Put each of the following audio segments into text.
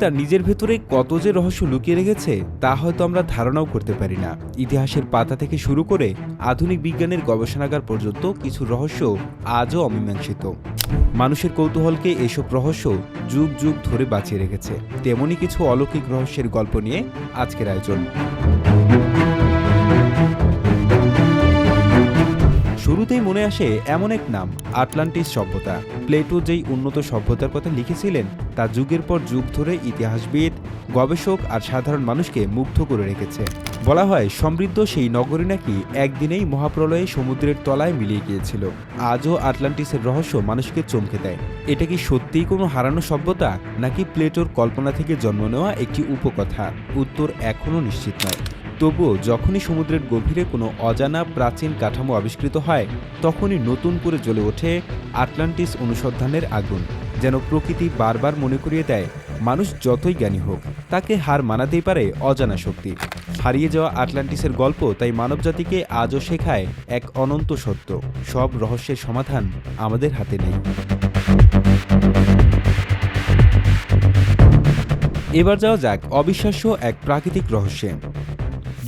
তার নিজের ভেতরে কত যে রহস্য লুকিয়ে রেখেছে, তা হয়তো আমরা ধারণাও করতে পারি না। ইতিহাসের পাতা থেকে শুরু করে আধুনিক বিজ্ঞানের গবেষণাগার পর্যন্ত কিছু রহস্য আজও অমীমাংসিত। মানুষের কৌতূহলকে এসব রহস্য যুগ যুগ ধরে বাঁচিয়ে রেখেছে। তেমনই কিছু অলৌকিক রহস্যের গল্প নিয়ে আজকের আয়োজন। মনে আসে এমন এক নাম, আটলান্টিস সভ্যতা। প্লেটো যেই উন্নত সভ্যতার কথা লিখেছিলেন, তা যুগের পর যুগ ধরে ইতিহাসবিদ, গবেষক আর সাধারণ মানুষকে মুগ্ধ করে রেখেছে। বলা হয়, সমৃদ্ধ সেই নগরী নাকি একদিনেই মহাপ্রলয়ে সমুদ্রের তলায় মিলিয়ে গিয়েছিল। আজও আটলান্টিসের রহস্য মানুষকে চমকে দেয়। এটা কি সত্যিই কোনো হারানো সভ্যতা, নাকি প্লেটোর কল্পনা থেকে জন্ম নেওয়া একটি উপকথা? উত্তর এখনও নিশ্চিত নয়। তবুও যখনই সমুদ্রের গভীরে কোনো অজানা প্রাচীন কাঠামো আবিষ্কৃত হয়, তখনই নতুন করে জ্বলে ওঠে আটলান্টিস অনুসন্ধানের আগুন, যেন প্রকৃতি বারবার মনে করিয়ে দেয়, মানুষ যতই জ্ঞানী হোক, তাকে হার মানাতেই পারে অজানা শক্তি। হারিয়ে যাওয়া আটলান্টিসের গল্প তাই মানবজাতিকে আজও শেখায় এক অনন্ত সত্য, সব রহস্যের সমাধান আমাদের হাতে নেই। এবার যাওয়া যাক অবিশ্বাস্য এক প্রাকৃতিক রহস্যে।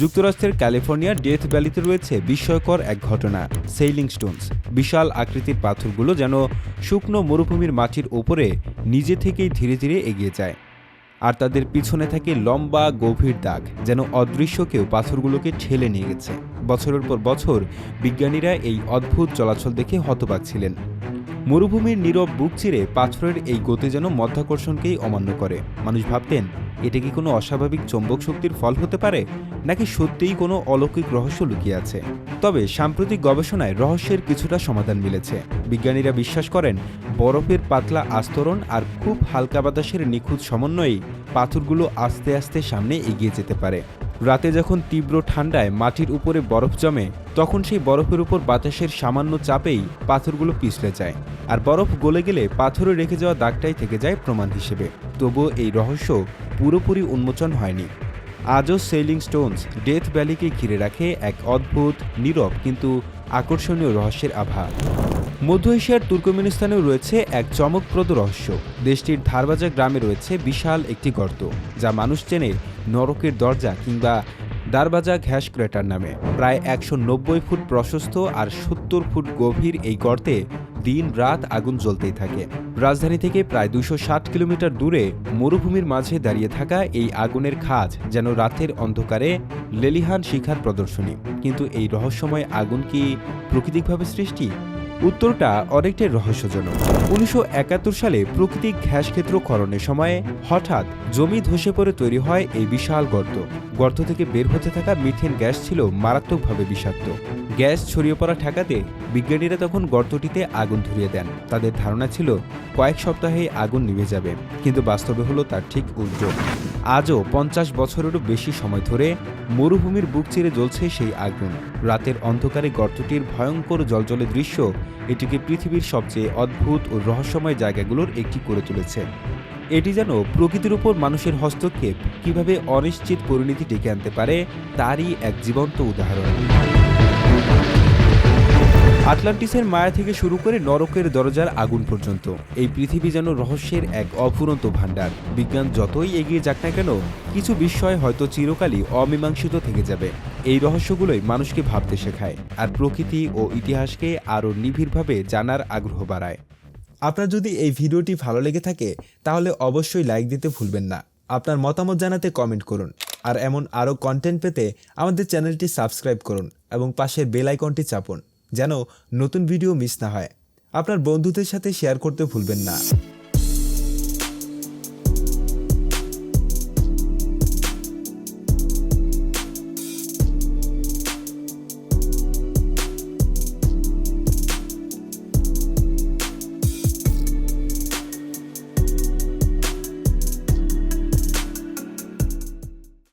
যুক্তরাষ্ট্রের ক্যালিফোর্নিয়ার ডেথ ভ্যালিতে রয়েছে বিস্ময়কর এক ঘটনা, সেইলিং স্টোনস। বিশাল আকৃতির পাথরগুলো যেন শুকনো মরুভূমির মাটির ওপরে নিজে থেকেই ধীরে ধীরে এগিয়ে যায়। আর তাদের পিছনে থাকে লম্বা, গভীর দাগ, যেন অদৃশ্য কেউ পাথরগুলোকে ঠেলে নিয়ে গেছে। বছরের পর বছর বিজ্ঞানীরা এই অদ্ভুত চলাচল দেখে হতবাক ছিলেন। মরুভূমির নীরব বুক চিরে পাথরের এই গতি যেন মধ্যাকর্ষণকেই অমান্য করে। মানুষ ভাবতেন এটা কি কোনো অস্বাভাবিক চৌম্বক শক্তির ফল হতে পারে? নাকি সত্যিই কোনো অলৌকিক রহস্য লুকিয়ে আছে? তবে সাম্প্রতিক গবেষণায় রহস্যের কিছুটা সমাধান মিলেছে। বিজ্ঞানীরা বিশ্বাস করেন, বরফের পাতলা আস্তরণ আর খুব হালকা বাতাসের নিখুঁত সমন্বয়েই পাথরগুলো আস্তে আস্তে সামনে এগিয়ে যেতে পারে। রাতে যখন তীব্র ঠান্ডায় মাটির উপরে বরফ জমে, তখন সেই বরফের উপর বাতাসের সামান্য চাপেই পাথরগুলো পিছলে যায়। আর বরফ গলে গেলে পাথরে রেখে যাওয়া দাগটাই থেকে যায় প্রমাণ হিসেবে। তবুও এই রহস্য পুরোপুরি উন্মোচন হয়নি। আজও সেলিং স্টোনস ডেথ ভ্যালিকে ঘিরে রাখে এক অদ্ভুত, নীরব, কিন্তু আকর্ষণীয় রহস্যের আভা। মধ্য এশিয়ার তুর্কমেনিস্তানেও রয়েছে এক চমকপ্রদ রহস্য। দেশটির ধারবাজা গ্রামে রয়েছে বিশাল একটি গর্ত, যা মানুষ চেনে নরকের দরজা কিংবা দারবাজা ঘ্যাস ক্রেটার নামে। প্রায় একশো নব্বই ফুট প্রশস্ত আর সত্তর ফুট গভীর এই গর্তে দিন রাত আগুন জ্বলতেই থাকে। রাজধানী থেকে প্রায় দুশো কিলোমিটার দূরে মরুভূমির মাঝে দাঁড়িয়ে থাকা এই আগুনের খাজ যেন রাতের অন্ধকারে লেলিহান শিখার প্রদর্শনী। কিন্তু এই রহস্যময় আগুন কি প্রাকৃতিকভাবে সৃষ্টি? উত্তরটা অনেকটাই রহস্যজনক। উনিশশো একাত্তর সালে প্রকৃতিক ঘ্যাস ক্ষেত্র খননের সময়ে হঠাৎ জমি ধসে পড়ে তৈরি হয় এই বিশাল গর্ত। গর্ত থেকে বের হতে থাকা মিথেন গ্যাস ছিল মারাত্মকভাবে বিষাক্ত। গ্যাস ছড়িয়ে পড়া ঠেকাতে বিজ্ঞানীরা তখন গর্তটিতে আগুন ধরিয়ে দেন। তাদের ধারণা ছিল, কয়েক সপ্তাহে আগুন নিভে যাবে, কিন্তু বাস্তবে হলো তার ঠিক উল্টো। আজও পঞ্চাশ বছরেরও বেশি সময় ধরে মরুভূমির বুক চিরে জ্বলছে সেই আগুন। রাতের অন্ধকারে গর্তটির ভয়ঙ্কর জলজলে দৃশ্য এটিকে পৃথিবীর সবচেয়ে অদ্ভুত ও রহস্যময় জায়গাগুলোর একটি করে তুলেছে। এটি যেন প্রকৃতির উপর মানুষের হস্তক্ষেপ কীভাবে অনিশ্চিত পরিণতি ডেকে আনতে পারে, তারই এক জীবন্ত উদাহরণ। আটলান্টিসের মায়া থেকে শুরু করে নরকের দরজার আগুন পর্যন্ত। এই পৃথিবী যেন রহস্যের এক অফুরন্ত ভাণ্ডার। বিজ্ঞান যতই এগিয়ে যাক না কেন, কিছু বিষয় হয়তো চিরকালই অমীমাংসিত থেকে যাবে। এই রহস্যগুলোই মানুষকে ভাবতে শেখায়, আর প্রকৃতি ও ইতিহাসকে আরও নিবিড়ভাবে জানার আগ্রহ বাড়ায়। আপনার যদি এই ভিডিওটি ভালো লেগে থাকে, তাহলে অবশ্যই লাইক দিতে ভুলবেন না। আপনার মতামত জানাতে কমেন্ট করুন। আর এমন আরও কন্টেন্ট পেতে আমাদের চ্যানেলটি সাবস্ক্রাইব করুন এবং পাশের বেল আইকনটি চাপুন। যেন নতুন ভিডিও মিস না হয়। আপনার বন্ধুদের সাথে শেয়ার করতে ভুলবেন না।